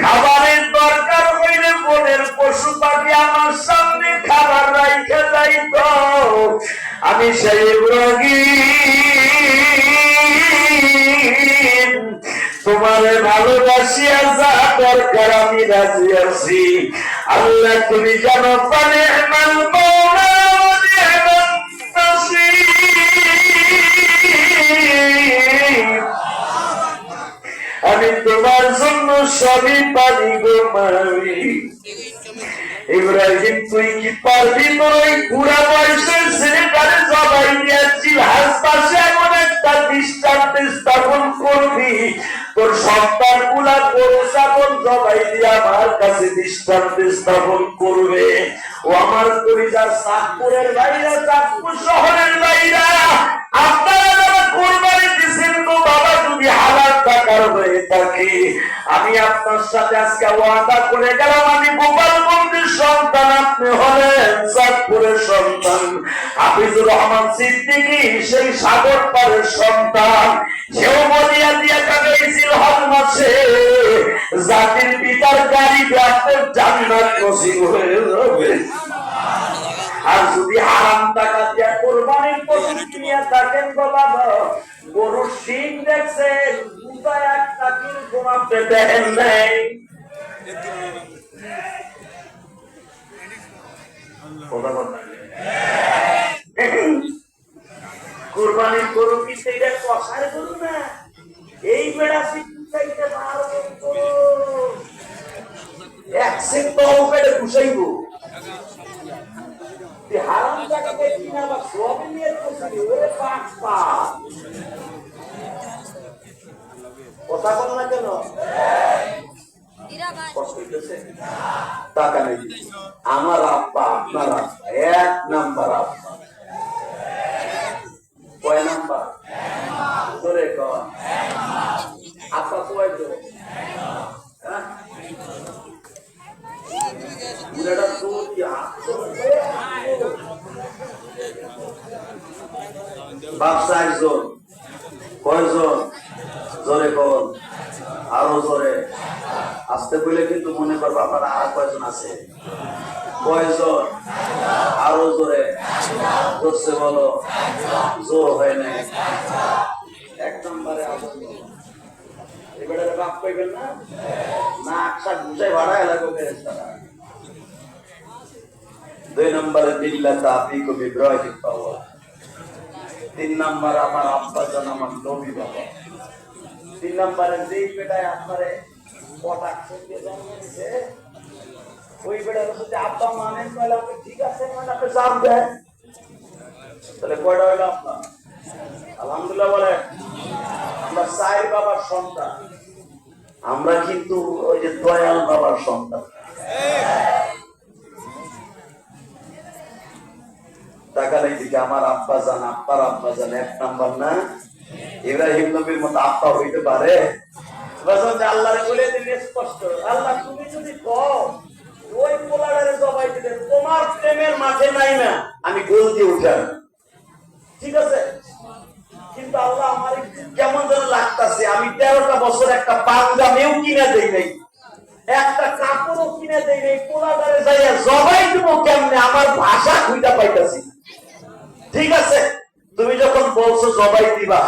খাবারের দরকার হইলে বনের পশু পাখি আমার সামনে খাবার রাইখে যাইত আমি সেই ইব্রাহিম তোমারে ভালোবাসিয়া যা দরকার আমি রাজি আছি। আল্লাহ তুমি জানো পানে মৌলা আমি তোমার জন্য সবই পারি গো মারি। ইব্রাহিম, তুই কি পারবি তোর ওই বুড়া বয়সের ছেলেটারে জবাই দিয়েছিল হাসপাশে এমন একটা দৃষ্টান্ত স্থাপন করবি? তোর সন্তানগুলা গরু, ছাগল জবাই দিয়ে আমার কাছে দৃষ্টান্ত স্থাপন করবে। ও আমার পরিবার চাঁদপুরের বাইরা, চাঁদপুর শহরের বাইরা। আপনারা কোরবানি দিচ্ছেন গো বাবা যদি হালাল টাকার হয়ে থাকে, আমি আপনার সাথে আজকে ওয়াদা করে গেলাম, আমি গোপালগঞ্জের সন্তান, আপনি হলেন চাঁদপুরের সন্তান। হাফিজুর রহমান সিদ্দিকী, সেই সাগর পারের সন্তান। সেও বলিয়া দিয়া কাটাইছিল হল মাসে। জাতির পিতার গাড়ি আপনার জান্নাত নসিব হয়ে যাবে। আর যদি হারাম টাকা দিয়া কোরবানির পশু কিনিয়া থাকেন বাবা দেখছেন দুটা একটা নাই। কোরবানির গরু কি সেইটা কষার গরু না? এই বেড়া শিখাইতে পারব। এক সেট তো ঘুষাইবো তুই হারাম টাকা দেখি না বা সবই নিয়ে করছিলি ওরে পাঁচ পাঁচ কথা বল না কেন? টাকা নেই। আমার আব্বা, আপনার আব্বা, এক নাম্বার আব্বা। কয় ধরে কয় আব্বা কয় তো হ্যাঁ পুরাটা দুধ হাত ব্যবসা একজন কয়জন? জোরে কর আরও জোরে আসতে বলে কিন্তু মনে করব আপনারা আর কয়জন আছে? কয়জন? আরও জোরে। জোরসে বলো, জোর হয় নাই। এক নম্বরে এবারে বাপ কইবেন না? না আকশা গুছাই ভাড়া এলাকা দুই নম্বরে আপনি কবি ইব্রাহিম পাওয়া তিন নম্বর আমার আব্বা জন, আমার নবী বাবা। তিন নম্বরে যেই বেটায় আপনারে দিয়ে ওই বেটার যদি আব্বা, মানেন তাহলে আপনি ঠিক আছে মানে আপনি চাপ দেন। তাহলে কয়টা হইল আপনার? আলহামদুলিল্লাহ বলে আমরা সাই বাবার সন্তান। আমরা কিন্তু ওই যে দয়াল বাবার সন্তান। তাকালাই দিকে আমার আব্বা আব্বা এক নাম্বার না? ইব্রাহিম নবীর মতো আব্বা হইতে পারে? বলে দিন স্পষ্ট, আল্লাহ তুমি যদি কও, ওই জবাই দিলে, তোমার প্রেমের নাই না, আমি গোল দিয়ে উঠান। ঠিক আছে? কিন্তু আল্লাহ আমার কেমন যেন লাগতাছে, আমি তেরোটা বছর একটা পাঞ্জামেও কিনে দেই নাই। একটা কাপড়ও কিনে দেই নাই পোলাদারে যাইয়া জবাই দিব কেমনে? আমার ভাষা খুঁজা পাইতাছি। ঠিক আছে, তুমি যখন বলছো জবাই দিবা,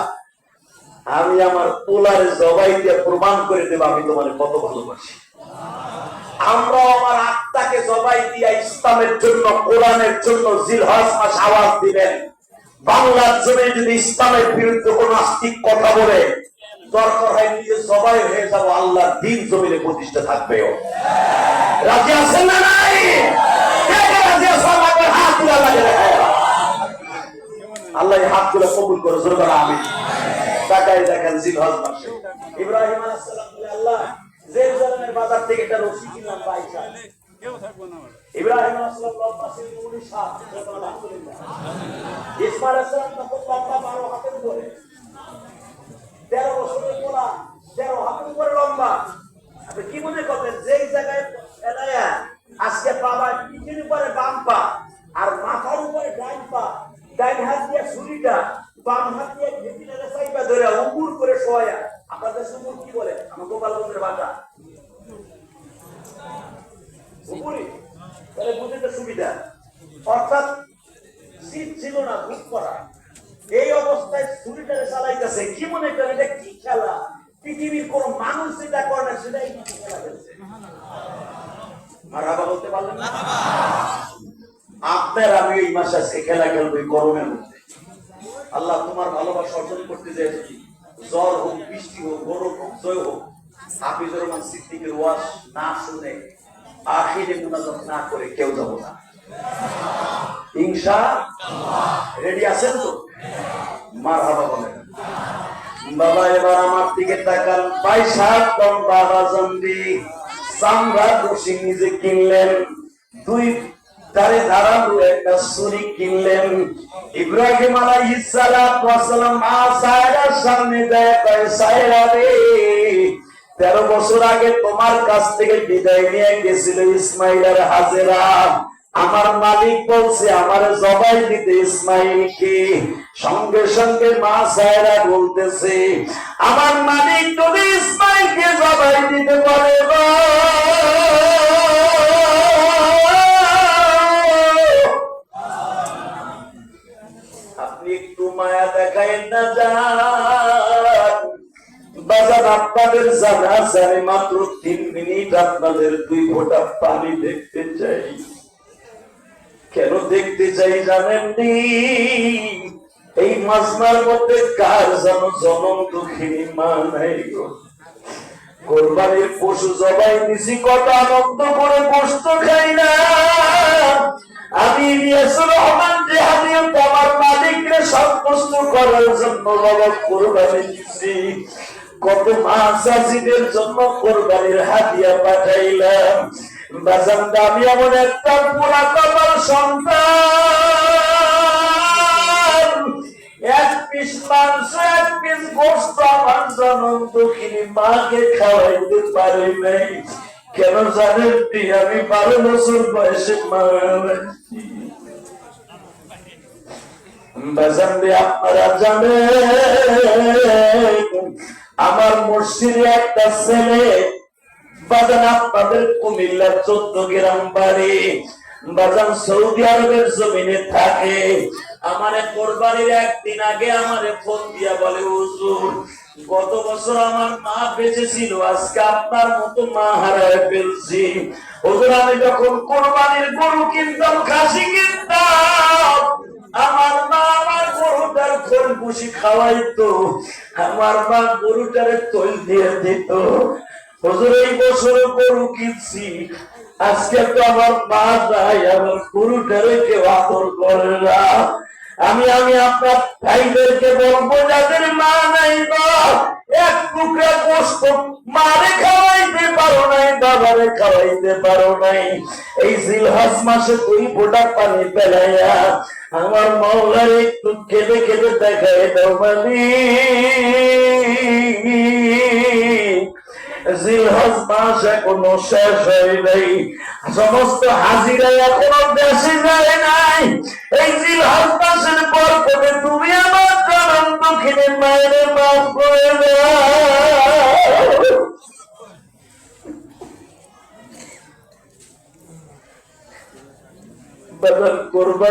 আমি আমার পোলারে জবাই দিয়ে প্রমাণ করে দেব, আমি তোমার কত ভালোবাসি। আমরা আমার আত্মাকে জবাই দিয়া ইসলামের জন্য, কোরআনের জন্য জিলহাস মাস আওয়াজ দিবেন। বাংলার জমি যদি ইসলামের বিরুদ্ধে কোন নাস্তিক কথা বলে, দরকার হয় নিজে জবাই হয়ে যাব, আল্লাহর দিন জমিনে প্রতিষ্ঠা থাকবেও। রাজি আছেন না নাই? আল্লাহ এই হাতগুলো কবুল করে, জোর করে আমি তাকাই দেখেন জিলহজ মাসে ইব্রাহিম আল্লাহ বাজার থেকে একটা রশি কিনলাম পয়সা ইব্রাহিম আলাইহিস লম্বা ছিল 19 হাত লম্বা 12 হাতের উপরে। 13 বছরের পোলা 13 হাতের উপরে লম্বা। আপনি কি মনে যেই জায়গায় আজকে বাবা পিঠের উপরে বাম পা হাত দিয়ে ছুরিটা, বাম হাত দিয়ে ঘেটিনারে চাইবা ধরে উপুর করে শোয়া। আপনাদের সুপুর কি বলে? আমার গোপালগঞ্জের বাটা উপরে? তাহলে বুঝতে সুবিধা। অর্থাৎ শীত ছিল না ভূত করা এই অবস্থায় ছুরিটারে চালাইতেছে কি মনে করেন এটা কি আপনার আমি এই মাসে আজকে খেলা খেলব গরমের মধ্যে। আল্লাহ তোমার ভালোবাসা অর্জন করতে যাচ্ছি জ্বর হোক, বৃষ্টি হোক, গরম হোক, জয় হোক। হাফিজুর রহমান সিদ্দিকের ওয়াজ না শুনে আখিরে মুনাজাত না করে কেউ যাব না। হিংসা রেডি আছেন তো? মার হাবা বলেন। বাবা, এবার আমার দিকে তাকান। পয়সা কম বাবা জন্দি সামরা দোষী নিজে কিনলেন। দুই তারে ধারালো একটা ছুরি কিনলেন। ইব্রাহিম আলাইহিস সালাম মা সায়রার সামনে দেয় সায়রা রে তেরো বছর আগে তোমার কাছ থেকে বিদায় নিয়ে গেছিল ইসমাইল আর হাজেরা। আমার মালিক বলছে আমার জবাই দিতে ইসমাইলকে সঙ্গে সঙ্গে মা সায়রা বলতেছে আমার মালিক যদি ইসমাইলকে জবাই দিতে পারে গো, বাজার আপনাদের জানা মাত্র তিন মিনিট আপনাদের দুই পানি দেখতে চাই। কেন দেখতে চাই জানেন নি এই মাসনার মধ্যে কার যেন জনম মা নাই গো? কোরবানির পশু জবাই দিছি, কত আনন্দ করে গোস্ত খাই না। আমি রহমান, যে হাতিয়ে আমার মালিককে সন্তুষ্ট করার জন্য বাবা কোরবানি দিছি। কত মা চাষিদের জন্য কোরবানির হাতিয়া পাঠাইলাম। বাজান আমি এমন একটা পুরা সন্তান। এক পিস মাংস, এক পিস গোস্ত আমার জনম দক্ষিণী মাকে খাওয়াইতে পারি নাই। কেন জানেন আমি বারো বছর বয়সে মারা আপনারা আমার মসজিদে একটা ছেলে, বাজান আপনাদের কুমিল্লার চোদ্দ গ্রাম বাড়ি, বাজান সৌদি আরবের জমিনে থাকে। আমারে কোরবানির একদিন আগে আমারে ফোন দিয়া বলে, হুজুর, গত বছর আমার মা বেঁচে ছিল আজকে আপনার মতো মা হারায় ফেলছি। হুজুর, আমি যখন কোরবানির গরু কিনতাম, খাসি কিনতাম আমার মা আমার গরুটার খোল কুশি খাওয়াইতো। আমার মা গরুটারে তৈল দিয়ে দিত। হুজুর, এই বছর গরু কিনছি। আজকে তো আমার মা যায় আমার গরুটারে কেউ আদর করে না। আমি আমি আপনার ভাইদেরকে বলব, যাদের মা নাই এক টুকরা গোস্ত মারে খাওয়াইতে পারো নাই, বাবারে খাওয়াইতে পারো নাই। এই জিলহাস মাসে দুই ফোঁটা পানি পেলাইয়া আমার মাওলার একটু কেঁদে খেলে দেখায় দাও মানে। জিলহজ মাস এখনও শেষ হয় নাই। সমস্ত হাজিরা এখনও দেশে যায় নাই এই জিলহজ মাসের পর কবে তুমি আমার জনম দুঃখিনী মায়ের মাফ করে দাও। করবা